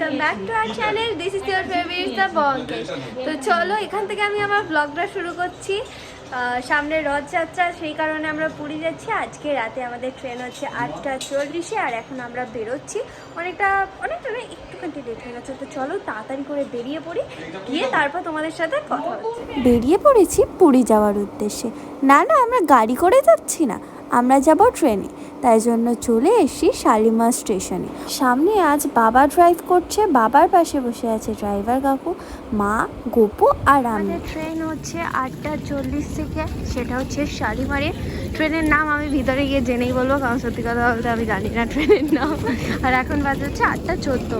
Welcome back to our channel this is your favourite the Byomkesh তো চলো, এখান থেকে আমি আমার ব্লগটা শুরু করছি। সামনে রথযাত্রা, সেই কারণে আমরা পুরী যাচ্ছি। আজকে রাতে আমাদের ট্রেন হচ্ছে আটটা চল্লিশে, আর এখন আমরা বেরোচ্ছি। অনেকটা অনেকটা না একটুখানি লেট হয়ে গেছে। তো চলো, তাড়াতাড়ি করে বেরিয়ে পড়ি। গিয়ে তারপর তোমাদের সাথে কথা বেরিয়ে পড়েছি পুরী যাওয়ার উদ্দেশ্যে। না না, আমরা গাড়ি করে যাচ্ছি না। আমরা যাব ট্রেনে তাই জন্য চলে এসেছি শালিমার স্টেশনে। সামনে আজ বাবা ড্রাইভ করছে, বাবার পাশে বসে আছে ড্রাইভার কাকু, মা, গোপু আর আমি। ট্রেন হচ্ছে আটটা চল্লিশ থেকে, সেটা হচ্ছে শালিমারে। ট্রেনের নাম আমি ভিতরে গিয়ে জেনেই বলব, কারণ সত্যি কথা বলতে আমি জানি না ট্রেনের নাম। আর এখন বাজে হচ্ছে আটটা চোদ্দ।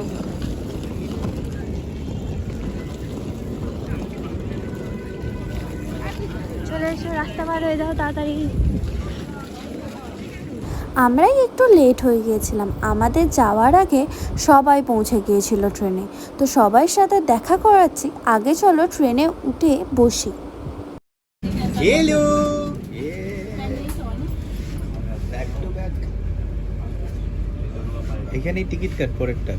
চলে এসো, রাস্তা পার হয়ে যাও, তাড়াতাড়ি। আমরাই একটু লেট হয়ে গিয়েছিলাম। আমাদের যাওয়ার আগে সবাই পৌঁছে গিয়েছিল ট্রেনে। তো সবার সাথে দেখা করাচ্ছি। আগে চলো ট্রেনে উঠে বসি। হ্যালো এখানেই টিকিট কাট পরেরটা।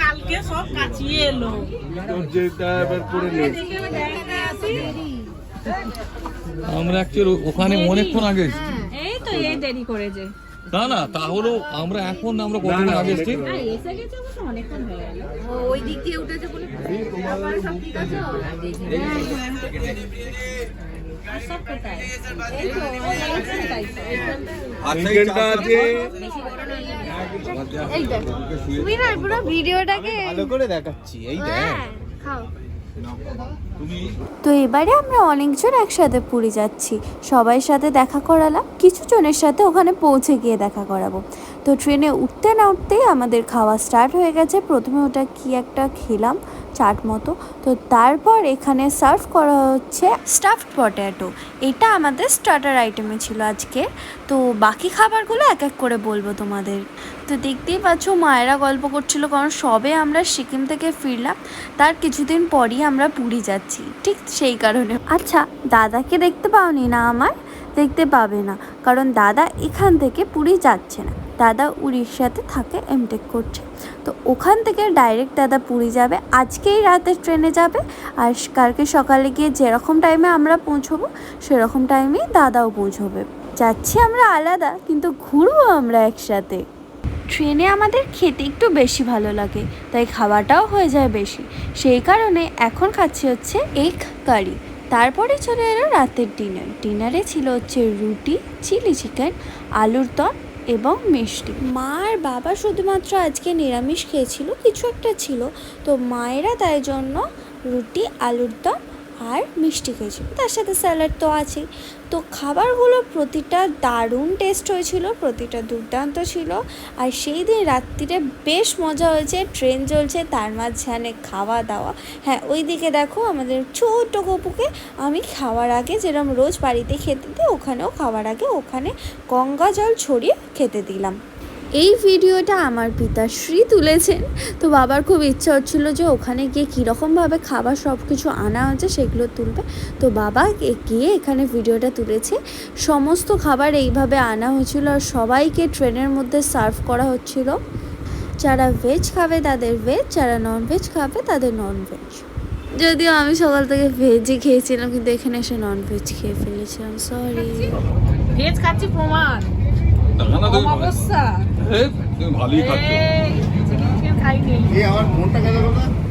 কালকে সব কাচিয়ে এলো। আমরা অ্যাকচুয়ালি ওখানে অনেকক্ষণ আগে এসেছি। এই তো এই দেরি করে যে। না না তাহলেও আমরা এখন আমরা কতক্ষণ আগে এসেছি? এসে গেছে অবশ্য অনেকক্ষণ হয়ে গেল। ওই দিক দিয়ে উঠেছে বলে সব ঠিক আছে সব কোথায় এই তো এইখানটাই তো। এইখানটা আছে এই দেখ তুমি না পুরো ভিডিওটাকে ভালো করে দেখাচ্ছি এই দেখ। হ্যাঁ খাও। তো এবারে আমরা অনেকজন একসাথে পুরী যাচ্ছি। সবাই সাথে দেখা করালাম কিছু জনের সাথে ওখানে পৌঁছে গিয়ে দেখা করাবো। তো ট্রেনে উঠতে না উঠতেই আমাদের খাওয়া স্টার্ট হয়ে গেছে। প্রথমে ওটা কি একটা খেলাম চাট মতো। তো তারপর এখানে সার্ভ করা হচ্ছে স্টাফড পটেটো। এটা আমাদের স্টার্টার আইটেমে ছিল আজকে। তো বাকি খাবারগুলো এক এক করে বলব তোমাদের। তো দেখতেই পাচ্ছ, মায়েরা গল্প করছিল, কারণ সবে আমরা সিকিম থেকে ফিরলাম। তার কিছুদিন পরই আমরা পুরী যাচ্ছি। ঠিক সেই কারণে। আচ্ছা দাদাকে দেখতে পাওনি না আমার? দেখতে পাবে না। কারণ দাদা এখান থেকে পুরী যাচ্ছে না। দাদা উড়িষ্যাতে থাকে এমটেক করছে। তো ওখান থেকে ডাইরেক্ট দাদা পুরী যাবে। আজকেই রাতে ট্রেনে যাবে। আর কালকে সকালে গিয়ে যেরকম টাইমে আমরা পৌঁছবো, সেরকম টাইমেই দাদাও পৌঁছবে। যাচ্ছি আমরা আলাদা, কিন্তু ঘুরবো আমরা একসাথে। ট্রেনে আমাদের খেতে একটু বেশি ভালো লাগে, তাই খাওয়াটাও হয়ে যায় বেশি। সেই কারণে এখন খাচ্ছি হচ্ছে এগ কারি তারপরে চলে এলো রাতের ডিনার ডিনারে ছিল হচ্ছে রুটি চিলি চিকেন আলুর দম এবং মিষ্টি। মার বাবা শুধুমাত্র আজকে নিরামিষ খেয়েছিল, কিছু একটা ছিল। তো মায়েরা তাই জন্য রুটি, আলুর দম আর মিষ্টি খেয়েছিল তার সাথে স্যালাড তো আছেই। তো খাবারগুলো প্রতিটা দারুণ টেস্ট হয়েছিল, প্রতিটা দুর্দান্ত ছিল। আর সেই দিন রাত্রিরে বেশ মজা হয়েছে ট্রেন চলছে, তার মাঝখানে খাওয়া দাওয়া। হ্যাঁ ওই দিকে দেখো আমাদের ছোট্ট গপুকে আমি খাওয়ার আগে যেরকম রোজ বাড়িতে খেতে দিই, ওখানেও খাওয়ার আগে ওখানে গঙ্গা জল ছড়িয়ে খেতে দিলাম। এই ভিডিওটা আমার পিতাশ্রী তুলেছেন। তো বাবার খুব ইচ্ছা হচ্ছিল যে ওখানে গিয়ে কীরকমভাবে খাবার সব কিছু আনা হচ্ছে সেগুলো তুলবে। তো বাবা গিয়ে এখানে ভিডিওটা তুলেছে। সমস্ত খাবার এইভাবে আনা হয়েছিল আর সবাইকে ট্রেনের মধ্যে সার্ভ করা হচ্ছিল। যারা ভেজ খাবে তাদের ভেজ যারা নন ভেজ খাবে তাদের নন ভেজ যদিও আমি সকাল থেকে ভেজই খেয়েছিলাম, কিন্তু এখানে এসে নন ভেজ খেয়ে ফেলেছিলাম। সরি ভেজ খাচ্ছি প্রমাণ। না, না, তুমি- অমাবস্যা। তুমি ভালোই খাচ্ছ। এই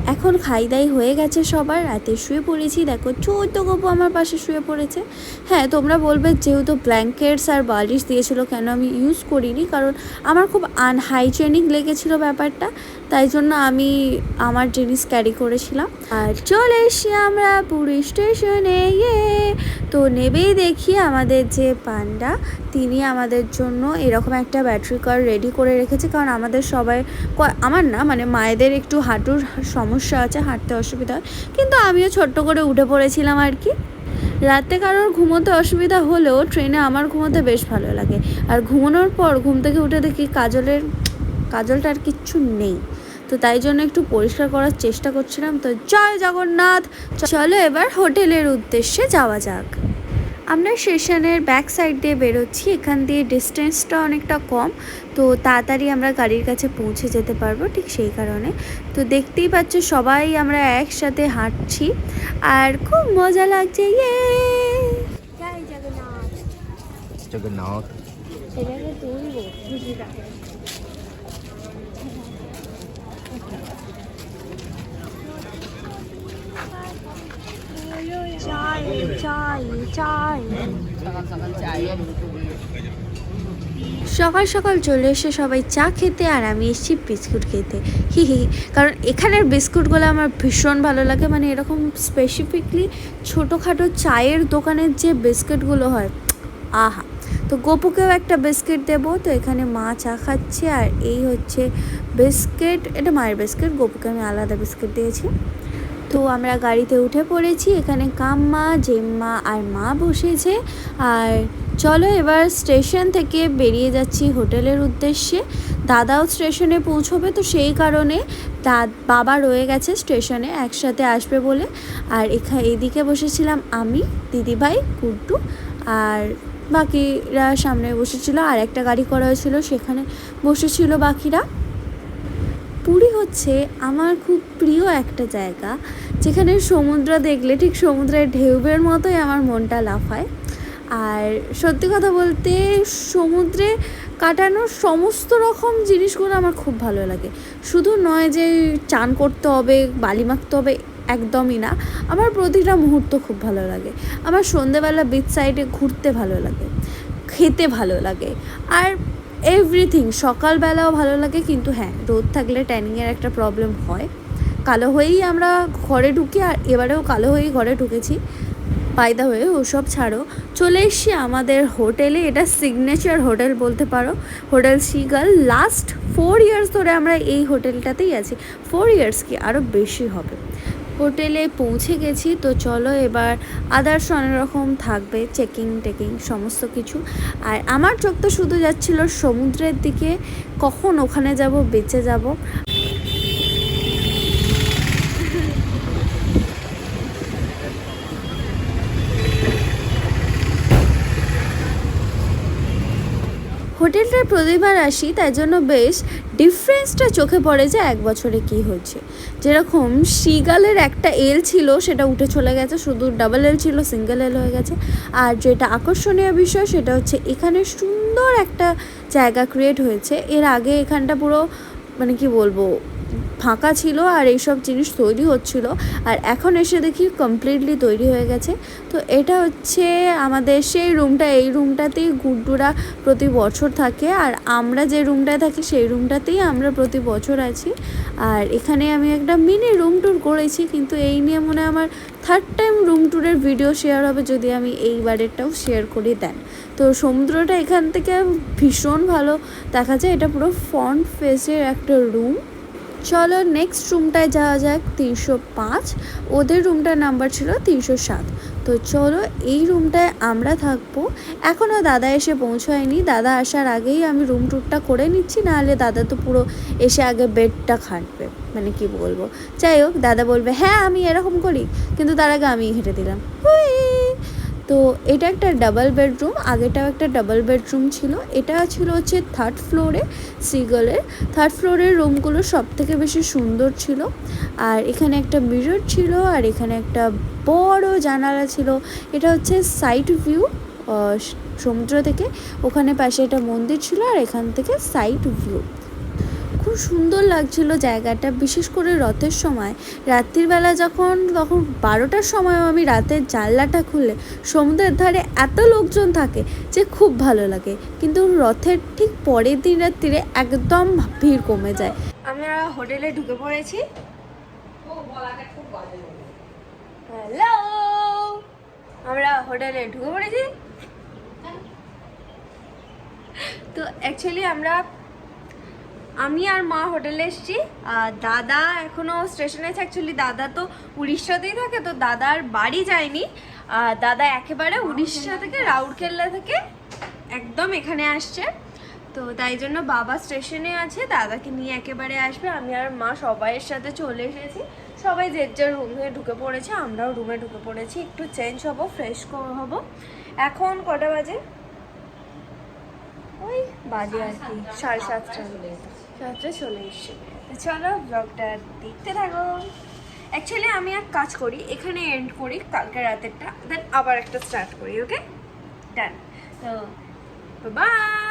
এখন খাই দাই হয়ে গেছে সবার রাতে শুয়ে পড়েছি দেখো ছোট্ট গপু আমার পাশে শুয়ে পড়েছে। হ্যাঁ তোমরা বলবে যেহেতু ব্ল্যাঙ্কেটস আর বালিশ দিয়েছিল কেন আমি ইউজ করিনি? কারণ আমার খুব আনহাইজেনিক লেগেছিল ব্যাপারটা। তাই জন্য আমি আমার জিনিস ক্যারি করেছিলাম। আর চলে এসছি আমরা পুরী স্টেশনে ইয়ে। তো নেবেই দেখি আমাদের যে পান্ডা, তিনি আমাদের জন্য এরকম একটা ব্যাটারি কার রেডি করে রেখেছে। কারণ আমাদের সবাই আমার না মানে মায়েদের একটু হাঁটুর সমস্যা আছে, হাঁটতে অসুবিধা হয়। কিন্তু আমিও ছোট্ট করে উঠে পড়েছিলাম আর কি। রাতে কারোর ঘুমোতে অসুবিধা হলেও ট্রেনে আমার ঘুমোতে বেশ ভালো লাগে। আর ঘুমানোর পর ঘুম থেকে উঠে দেখি কাজলের কাজলটা আর কিচ্ছু নেই। তো তাই জন্য একটু পরিষ্কার করার চেষ্টা করছিলাম। তো জয় জগন্নাথ চলো এবার হোটেলের উদ্দেশ্যে যাওয়া যাক। আমরা স্টেশনের ব্যাক সাইড দিয়ে বেরোচ্ছি এখান দিয়ে ডিস্টেন্সটা অনেকটা কম তো তাড়াতাড়ি আমরা গাড়ির কাছে পৌঁছে যেতে পারব ঠিক সেই কারণে। তো দেখতেই পাচ্ছ সবাই আমরা একসাথে হাঁটছি আর খুব মজা লাগছে ইয়ে! জয় জগন্নাথ। জগন্নাথ। সকাল সকাল চলে এসে সবাই চা খেতে আর আমি এসেছি বিস্কুট খেতে। হি হি কারণ এখানের বিস্কুটগুলো আমার ভীষণ ভালো লাগে। মানে এরকম স্পেসিফিকলি ছোটোখাটো চায়ের দোকানের যে বিস্কিটগুলো হয়, আহা। তো গোপুকেও একটা বিস্কিট দেবো। তো এখানে মা চা খাচ্ছে আর এই হচ্ছে বিস্কিট। এটা মায়ের বিস্কিট, গোপুকে আমি আলাদা বিস্কিট দিয়েছি। তো আমরা গাড়িতে উঠে পড়েছি, এখানে কাম্মা, জেম্মা আর মা বসেছে। আর চলো এবার স্টেশন থেকে বেরিয়ে যাচ্ছি হোটেলের উদ্দেশ্যে। দাদাও স্টেশনে পৌঁছবে তো সেই কারণে দা বাবা রয়ে গেছে স্টেশনে, একসাথে আসবে বলে। আর এখানে এদিকে বসেছিলাম আমি, দিদিভাই, কুড্ডু আর বাকিরা সামনে বসেছিল। আর একটা গাড়ি করা হয়েছিল, সেখানে বসেছিল বাকিরা। পুরী হচ্ছে আমার খুব প্রিয় একটা জায়গা, যেখানে সমুদ্র দেখলে ঠিক সমুদ্রের ঢেউয়ের মতোই আমার মনটা লাফায়। আর সত্যি কথা বলতে সমুদ্রে কাটানোর সমস্ত রকম জিনিসগুলো আমার খুব ভালো লাগে। শুধু নয় যে চান করতে হবে, বালি মাখতে হবে, একদমই না। আমার প্রতিটা মুহূর্ত খুব ভালো লাগে। আমার সন্ধেবেলা বিচ সাইডে ঘুরতে ভালো লাগে, খেতে ভালো লাগে। আর এভরিথিং সকালবেলাও ভালো লাগে, কিন্তু হ্যাঁ রোদ থাকলে ট্যানিংয়ের একটা প্রবলেম হয়। কালো হয়েই আমরা ঘরে ঢুকি, আর এবারেও কালো হয়েই ঘরে ঢুকেছি। পায়দা হয়ে ওসব ছাড়ো। চলে এসছি আমাদের হোটেলে, এটা সিগনেচার হোটেল বলতে পারো। Hotel Seagull last four years ধরে আমরা এই হোটেলটাতেই আছি। ফোর ইয়ার্স কি আরও বেশি হবে। হোটেলে পৌঁছে গেছি, তো চলো এবার আদার্স অনেক রকম থাকবে চেকিং টেকিং সমস্ত কিছু। আর আমার চোখ তো শুধু যাচ্ছিল সমুদ্রের দিকে, কখন ওখানে যাব, বেঁচে যাব। হোটেলটায় প্রতিবার আসি তাই জন্য বেশ ডিফারেন্সটা চোখে পড়ে যে এক বছরে কি হয়েছে যেরকম সিগালের একটা এল ছিল, সেটা উঠে চলে গেছে, শুধু ডাবল এল ছিল সিঙ্গেল এল হয়ে গেছে। আর যেটা আকর্ষণীয় বিষয়, সেটা হচ্ছে এখানে সুন্দর একটা জায়গা ক্রিয়েট হয়েছে। এর আগে এখানটা পুরো মানে কি বলব ফাঁকা ছিল আর এইসব জিনিস তৈরি হচ্ছিল। আর এখন এসে দেখি কমপ্লিটলি তৈরি হয়ে গেছে। তো এটা হচ্ছে আমাদের সেই রুমটা এই রুমটাতেই গুড্ডুরা প্রতি বছর থাকে। আর আমরা যে রুমটায় থাকি, সেই রুমটাতেই আমরা প্রতি বছর আছি। আর এখানে আমি একটা মিনি রুম ট্যুর করেছি, কিন্তু এই নিয়ে মনে আমার থার্ড টাইম রুম ট্যুরের ভিডিও শেয়ার হবে যদি আমি এইবারেরটাও শেয়ার করে দেন। তো সমুদ্রটা এখান থেকে ভীষণ ভালো। দেখা যায় এটা পুরো ফ্রন্ট ফেসের একটা রুম চলো নেক্সট রুমটায় যাওয়া যাক, তিনশো পাঁচ। ওদের রুমটার নাম্বার ছিল তিনশো সাত। তো চলো এই রুমটায় আমরা থাকব। এখনও দাদা এসে পৌঁছায়নি। দাদা আসার আগেই আমি রুম ট্যুরটা করে নিচ্ছি, নাহলে দাদা তো পুরো এসে আগে বেডটা খাটবে। মানে কি বলব? যাই হোক, দাদা বলবে হ্যাঁ আমি এরকম করি। কিন্তু তার আগে আমি হেঁটে দিলাম! তো এটা একটা ডাবল বেডরুম আগেটাও একটা ডাবল বেডরুম ছিল। এটা ছিল হচ্ছে থার্ড ফ্লোরে সিগলের থার্ড ফ্লোরের রুমগুলো সব থেকে বেশি সুন্দর ছিল। আর এখানে একটা মিরর ছিল, আর এখানে একটা বড় জানালা ছিল। এটা হচ্ছে সাইড ভিউ সমুদ্র থেকে। ওখানে পাশে একটা মন্দির ছিল, আর এখান থেকে সাইড ভিউ সুন্দর লাগছিল জায়গাটা বিশেষ করে রথের সময়। রাত্রিবেলা যখন তখন বারোটার সময়ও আমি রাতের জানলাটা খুলে সমুদ্রের ধারে এত লোকজন থাকে যে খুব ভালো লাগে। কিন্তু রথের ঠিক পরের দিন রাত্রিরে একদম ভিড় কমে যায়। আমরা হোটেলে ঢুকে পড়েছি। হ্যালো! আমরা হোটেলে ঢুকে পড়েছি। তো অ্যাকচুয়ালি আমরা আমি আর মা হোটেলে এসেছি। দাদা এখনও স্টেশনে আছে। অ্যাকচুয়ালি দাদা তো উড়িষ্যাতেই থাকে, তো দাদার বাড়ি যায়নি। আর দাদা একেবারে উড়িষ্যা থেকে রাউরকেল্লা থেকে একদম এখানে আসছে। তো তাই জন্য বাবা স্টেশনে আছে, দাদাকে নিয়ে একেবারে আসবে। আমি আর মা সবাইয়ের সাথে চলে এসেছি। সবাই যে যার রুমে ঢুকে পড়েছে, আমরাও রুমে ঢুকে পড়েছি। একটু চেঞ্জ হব ফ্রেশ হব। এখন কটা বাজে? ওই বাজে আর কি, সাড়ে সাতটা। সাতটা চলে এসছে। চলো ব্লগটা দেখতে থাকো। অ্যাকচুয়ালি আমি এক কাজ করি, এখানে এন্ড করি, কালকে রাতেরটা দেন আবার একটা স্টার্ট করি ওকে ডান তো বাই